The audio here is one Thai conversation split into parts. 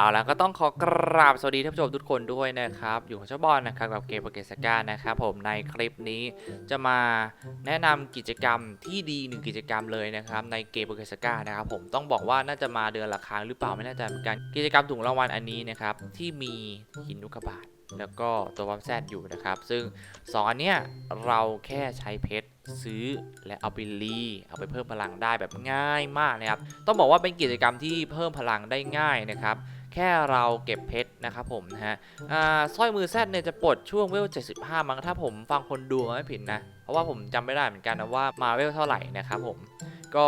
เอาแล้วก็ต้องขอกราบสวัสดีท่านผู้ชมทุกคนด้วยนะครับ อยู่กับเจ้าบอลนะครับกับเกมโปเกสกานะครับผมในคลิปนี้จะมาแนะนำกิจกรรมที่ดีหนึ่งกิจกรรมเลยนะครับในเกมโปเกสกานะครับผมต้องบอกว่าน่าจะมาเดือนละครั้งหรือเปล่าไม่แน่ใจเหมือนกันกิจกรรมถุงรางวัลอันนี้นะครับที่มีหินลูกบาดแล้วก็ตัววัมแซดอยู่นะครับ ซึ่ง 2 อันเนี้ยเราแค่ใช้เพชรซื้อและเอาไปรีเอาไปเพิ่มพลังได้แบบง่ายมากนะครับ ต้องบอกว่าเป็นกิจกรรมที่เพิ่มพลังได้ง่ายนะครับ แค่เราเก็บเพชรนะครับผมนะฮะอ่าสร้อยมือแซดเนี่ยจะปลดช่วงเวล 75 มั้งถ้าผมฟังคนดูไม่ผิดนะ เพราะว่าผมจำไม่ได้เหมือนกันนะว่ามาเวลเท่าไหร่นะครับผมก็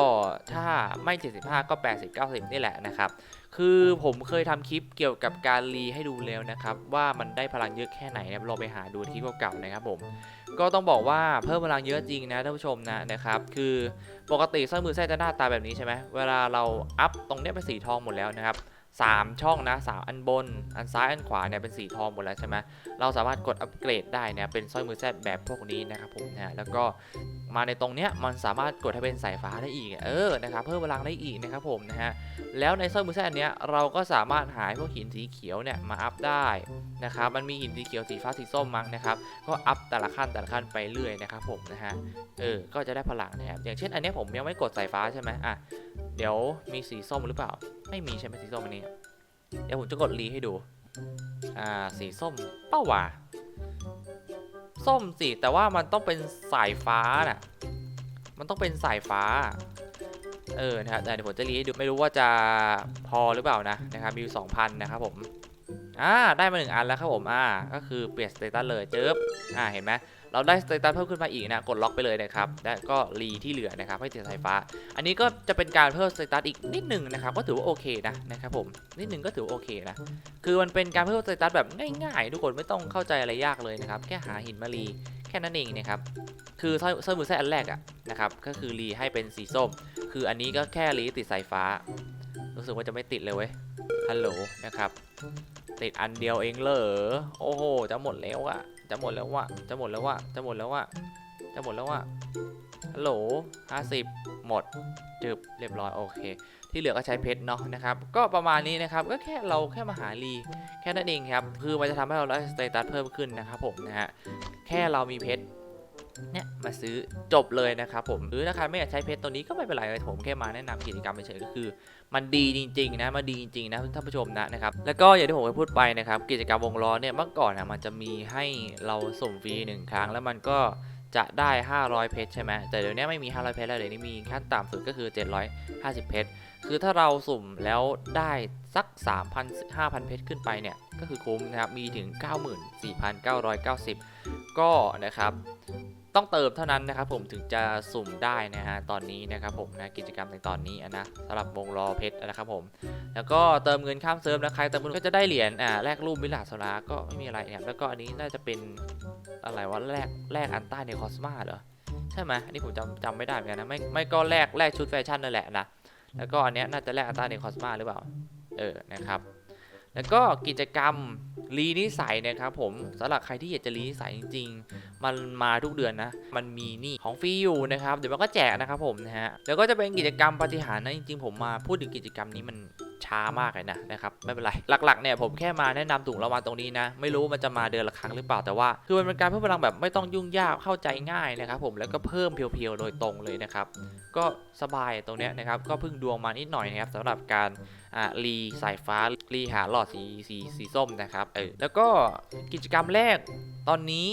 ถ้าไม่ 75 ก็ 80 90 นี่แหละนะครับ คือผมเคยทำคลิปเกี่ยวกับการรีให้ดูแล้วนะครับ ว่ามันได้พลังเยอะแค่ไหนนะครับลองไปหาดูที่เก่าๆนะครับผมก็ต้องบอกว่าเพิ่มพลังเยอะจริงนะท่านผู้ชมนะนะครับ คือปกติสร้อยมือแท้จะหน้าตาแบบนี้ใช่ไหมเวลาเราอัพตรงเนี้ยเป็นสีทองหมดแล้วนะครับ สามช่องนะสามอันบน อันซ้ายอันขวาเนี่ยเป็นสีทองหมดแล้วใช่ไหมเราสามารถกดอัปเกรดได้เนี่ยเป็นสร้อยมือแท้แบบพวกนี้นะครับผมนะแล้วก็มาในตรงเนี้ยมันสามารถกดให้เป็นสายฟ้าได้อีกเออนะครับเพิ่มพลังได้อีกนะครับผมนะฮะแล้วในสร้อยมือแท้อันเนี้ยเราก็สามารถหายพวกหินสีเขียวเนี่ยมาอัพได้นะครับมันมีหินสีเขียวสีฟ้าสีส้มมั้งนะครับก็อัพแต่ละขั้นแต่ละขั้นไปเรื่อยนะครับผมนะฮะเออก็จะได้พลังนะครับอย่างเช่นอันเนี้ยผมยังไม่กดสายฟ้าใช่ไหมอะ เดี๋ยวมีสีส้มหรือเปล่า ไม่มีใช่ไหมสีส้มอันนี้ เดี๋ยวผมจะกดรีให้ดู อ่า สีส้ม เป้าหว่า ส้มสิ แต่ว่ามันต้องเป็นสายฟ้าน่ะ มันต้องเป็นสายฟ้า เออ นะครับแต่เดี๋ยวผมจะรีให้ดู ไม่รู้ว่าจะพอหรือเปล่านะ นะครับ มีอยู่2,000นะครับผม อ่า ได้มาหนึ่งอันแล้วครับผม อ่า ก็คือเปลี่ยนสเตตัสเลยเจิบอ่า เห็นไหม เราได้สเตตัสเพิ่มขึ้นมาอีกนะกดล็อกไปเลยนะครับและก็รีที่เหลือนะครับให้ติดสายฟ้า อันนี้ก็จะเป็นการเพิ่มสเตตัสอีกนิดหนึ่งนะครับก็ถือว่าโอเคนะนะครับผมนิดหนึ่งก็ถือว่าโอเคนะคือมันเป็นการเพิ่มสเตตัสแบบง่ายๆ ทุกคนไม่ต้องเข้าใจอะไรยากเลยนะครับแค่หาหินมารีแค่นั้นเองนะครับคือสร้อยสร้อยมือแท้อันแรกอะนะครับก็คือรีให้เป็นสีส้ม คืออันนี้ก็แค่รีติดสายฟ้า รู้สึกว่าจะไม่ติดเลยเว้ยฮัลโหลนะครับติดอันเดียวเองเหรอโอ้โหจะหมดแล้วอะ จะหมดแล้ววะจะหมดแล้ววะจะหมดแล้ววะจะหมดแล้ววะฮัลโหลห้าสิบหมดจบเรียบร้อยโอเค ที่เหลือก็ใช้เพชรเนาะนะครับ ก็ประมาณนี้นะครับ ก็แค่เราแค่มาหารีแค่นั้นเองครับ คือมันจะทำให้เราได้สเตตัสเพิ่มขึ้นนะครับผมนะฮะ แค่เรามีเพชร เนี่ยมาซื้อจบเลยนะครับผมหรือถ้าใครไม่อยากใช้เพชรตัวนี้ก็ไม่เป็นไรเลยผมแค่มาแนะนำกิจกรรมเฉยๆก็คือ มันดีจริงๆนะมันดีจริงๆนะท่านผู้ชมนะนะครับแล้วก็อย่างที่ผมเคยพูดไปนะครับกิจกรรมวงล้อเนี่ยเมื่อก่อนนะมันจะมีให้เราสุ่มฟรีหนึ่งครั้ง แล้วมันก็จะได้ 500 เพชรใช่ไหมแต่เดี๋ยวนี้ไม่มี 500 เพชรแล้วเดี๋ยวนี้มีขั้นต่ำสุดก็คือ 750 เพชรคือถ้าเราสุ่มแล้วได้สัก 3,000 5,000 เพชรขึ้นไปเนี่ย ก็คือคุ้มนะครับ มีถึง 94,990 ก็นะครับ ต้องเติมเท่านั้นนะครับผมถึงจะสุ่มได้นะฮะตอนนี้นะครับผมนะกิจกรรมในตอนนี้อะนะสำหรับวงล้อเพชรนะครับผม แล้วก็เติมเงินข้ามเซิร์ฟนะใครเติมเงินก็จะได้เหรียญอ่าแลกรูปมิลาโซลาก็ไม่มีอะไรเนี่ยแล้วก็อันนี้น่าจะเป็นอะไรวะแลกแลกอันใต้ในคอสมาเหรอใช่ไหมอันนี้ผมจำจำไม่ได้เหมือนกันนะไม่ไม่ก็แลกแลกชุดแฟชั่นนั่นแหละนะแล้วก็อันเนี้ยน่าจะแลกอันใต้ในคอสมาหรือเปล่าเออนะครับ แล้วก็กิจกรรมรีนิสัยนะครับผมสำหรับใครที่อยากจะรีนิสัยจริง ๆ มันมาทุกเดือนนะ มันมีนี่ของฟรีอยู่นะครับ เดี๋ยวมันก็แจกนะครับผมนะฮะ แล้วก็จะเป็นกิจกรรมปฏิหารนะจริงๆ ผมมาพูดถึงกิจกรรมนี้มัน ช้ามากเลยนะนะครับไม่เป็นไรหลักๆเนี่ยผมแค่มาแนะนำถุงรางวัลตรงนี้นะไม่รู้มันจะมาเดือนละครั้งหรือเปล่าแต่ว่าคือมันเป็นการเพิ่มพลังแบบไม่ต้องยุ่งยากเข้าใจง่ายนะครับผมแล้วก็เพิ่มเพียวๆโดยตรงเลยนะครับก็สบายตรงเนี้ยนะครับก็เพิ่งดวงมานิดหน่อยนะครับสำหรับการอ่ารีสายฟ้ารีหาหลอดสีสีสีส้มนะครับเออแล้วก็กิจกรรมแรกตอนนี้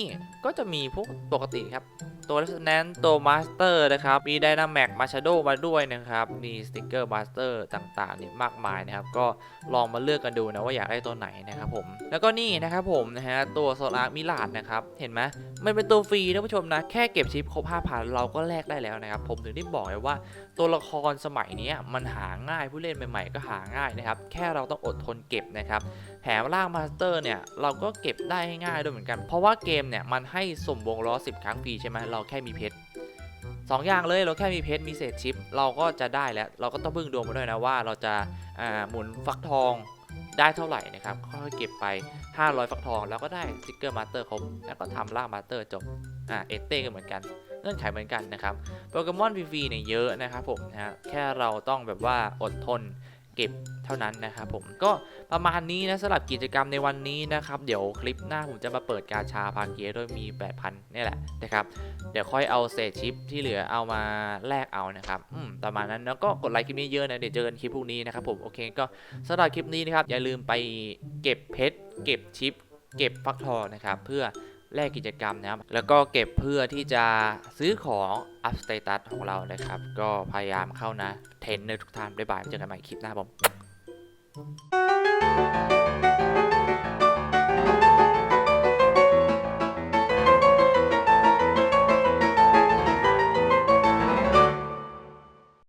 ก็จะมีพวกปกติครับ ตัวแนนตัวมาสเตอร์นะครับ มีไดนาแม็กมาชาโดมาด้วยนะครับ มีสติกเกอร์มาสเตอร์ต่างๆเนี่ยมากมายนะครับ ก็ลองมาเลือกกันดูนะว่าอยากได้ตัวไหนนะครับผม แล้วก็นี่นะครับผมนะฮะตัวโซลาร์มิลาดนะครับ เห็นไหมมันเป็นตัวฟรีนะผู้ชมนะ แค่เก็บชิปครบ5,000 เราก็แลกได้แล้วนะครับ ผมถึงได้บอกเลยว่าตัวละครสมัยนี้มันหาง่ายผู้เล่นใหม่ๆ ก็หาง่ายนะครับ แค่เราต้องอดทนเก็บนะครับแถมล่างมาสเตอร์เนี่ย เราก็เก็บได้ง่ายด้วยเหมือนกัน เพราะว่าเกมเนี่ย มันให้สมวงล้อ 10 ครั้งฟรีใช่ไหมเราแค่มีเพชรสองอย่างเลยเราแค่มีเพชรมีเศษชิป เราก็จะได้แล้ว เราก็ต้องพึ่งดวงมาด้วยนะว่าเราจะอ่าหมุนฟักทอง ได้เท่าไหร่นะครับค่อยๆเก็บไป 500 ฟักทอง แล้วก็ได้สติกเกอร์มาสเตอร์ครบ แล้วก็ทำล่างมาสเตอร์จบ อ่า เอเต้ก็เหมือนกันเงื่อนไขเหมือนกันนะครับ โปเกมอนฟรีเนี่ยเยอะนะครับผมนะฮะ แค่เราต้องแบบว่าอดทน เก็บเท่านั้นนะครับผมก็ประมาณนี้นะสำหรับกิจกรรมในวันนี้นะครับเดี๋ยวคลิปหน้าผมจะมาเปิดกาชาพาเกียร์ด้วยมี 8,000นี่แหละนะครับเดี๋ยวค่อยเอาเศษชิปที่เหลือเอามาแลกเอานะครับอืมประมาณนั้นแล้วก็กดไลค์คลิปนี้เยอะนะเดี๋ยวเจอกันคลิปพรุ่งนี้นะครับผมโอเคก็สำหรับคลิปนี้นะครับอย่าลืมไปเก็บเพชรเก็บชิป เก็บฟักทองนะครับเพื่อ แลกกิจกรรมนะครับ แล้วก็เก็บเพื่อที่จะซื้อของอัพสเตตัสของเรานะครับ ก็พยายามเข้านะ เทนเนอร์ทุกท่านบ๊ายบายเจอกันใหม่คลิปหน้าผม